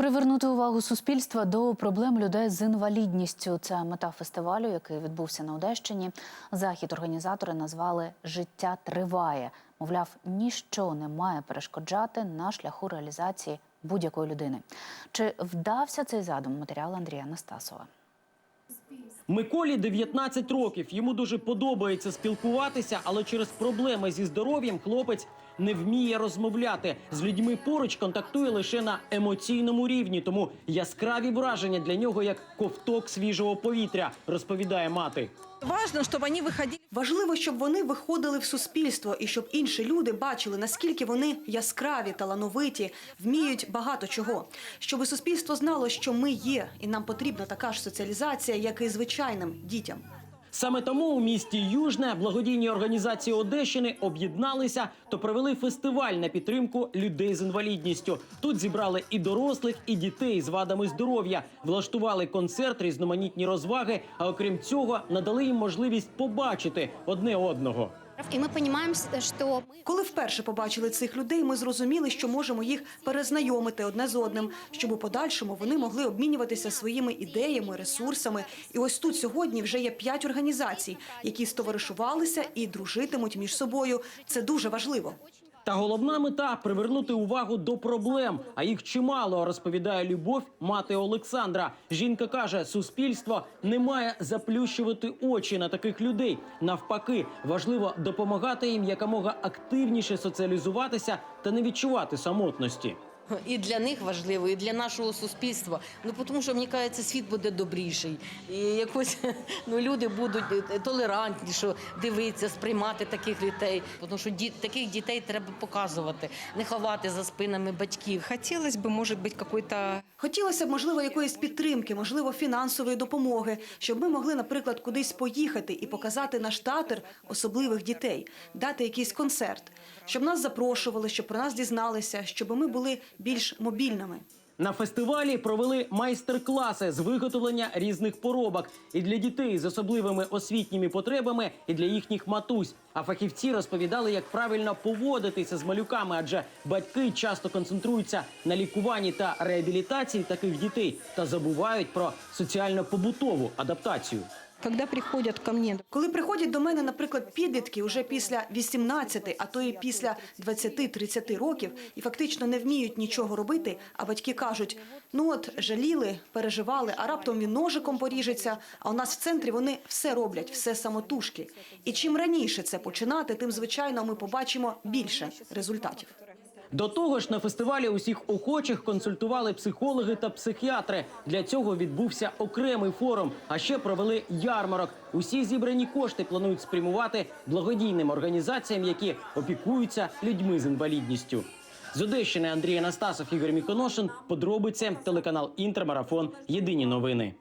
Привернути увагу суспільства до проблем людей з інвалідністю. Це мета фестивалю, який відбувся на Одещині. Захід організатори назвали Життя триває. Мовляв, ніщо не має перешкоджати на шляху реалізації будь-якої людини. Чи вдався цей задум? Матеріал Андрія Настасова. Миколі 19 років. Йому дуже подобається спілкуватися, але через проблеми зі здоров'ям хлопець не вміє розмовляти. З людьми поруч контактує лише на емоційному рівні. Тому яскраві враження для нього як ковток свіжого повітря, розповідає мати. Важно, чтобы они выходили. Важливо, щоб вони виходили в суспільство і щоб інші люди бачили, наскільки вони яскраві, талановиті, вміють багато чого. Щоб суспільство знало, що ми є, і нам потрібна така ж соціалізація, як і звичайним дітям. Саме тому у місті Южне благодійні організації Одещини об'єдналися та провели фестиваль на підтримку людей з інвалідністю. Тут зібрали і дорослих, і дітей з вадами здоров'я, влаштували концерт, різноманітні розваги. А окрім цього, надали їм можливість побачити одне одного. И ми розуміємо, що Коли вперше побачили цих людей, ми зрозуміли, що можемо їх перезнайомити одне з одним, щоб у подальшому вони могли обмінюватися своїми ідеями, ресурсами. І ось тут сьогодні вже є п'ять організацій, які стоваришувалися і дружитимуть між собою. Це дуже важливо. Та головна мета привернути увагу до проблем. А їх чимало розповідає любов мати Олександра. Жінка каже, суспільство не має заплющувати очі на таких людей. Навпаки, важливо допомагати їм якомога активніше соціалізуватися та не відчувати самотності. І для них важливо, і для нашого суспільства. Ну тому що мені кажеться, світ буде добріший. І якось ну люди будуть е, толерантніше дивитися, сприймати таких людей. Тому що ді, таких дітей треба показувати, не ховати за спинами батьків. Хотелось бы, может быть, какой-то Хотілося б, можливо, якоїсь підтримки, можливо, фінансової допомоги, щоб ми могли, наприклад, кудись поїхати і показати наш театр особливих дітей, дати якийсь концерт, щоб нас запрошували, щоб про нас дізналися, щоб ми були більш мобільними. На фестивалі провели майстер-класи з виготовлення різних поробок і для дітей з особливими освітніми потребами, і для їхніх матусь. А фахівці розповідали, як правильно поводитися з малюками, адже батьки часто концентруються на лікуванні та реабілітації таких дітей та забувають про соціально-побутову адаптацію. Когда приходят ко мне, Коли приходять до мене, наприклад, підлітки уже після 18, а то і після 20-30 років, і фактично не вміють нічого робити, а батьки кажуть: ну от жаліли, переживали, а раптом він ножиком поріжеться. А у нас в центрі вони все роблять, все самотужки. І чим раніше це починати, тим звичайно ми побачимо більше результатів. До того ж, на фестивалі усіх охочих консультували психологи та психіатри. Для цього відбувся окремий форум. А ще провели ярмарок. Усі зібрані кошти планують спрямувати благодійним організаціям, які опікуються людьми з інвалідністю. З Одещини Андрій Анастасов, Ігор Міконошин. Подробиці телеканал Інтермарафон. Єдині новини.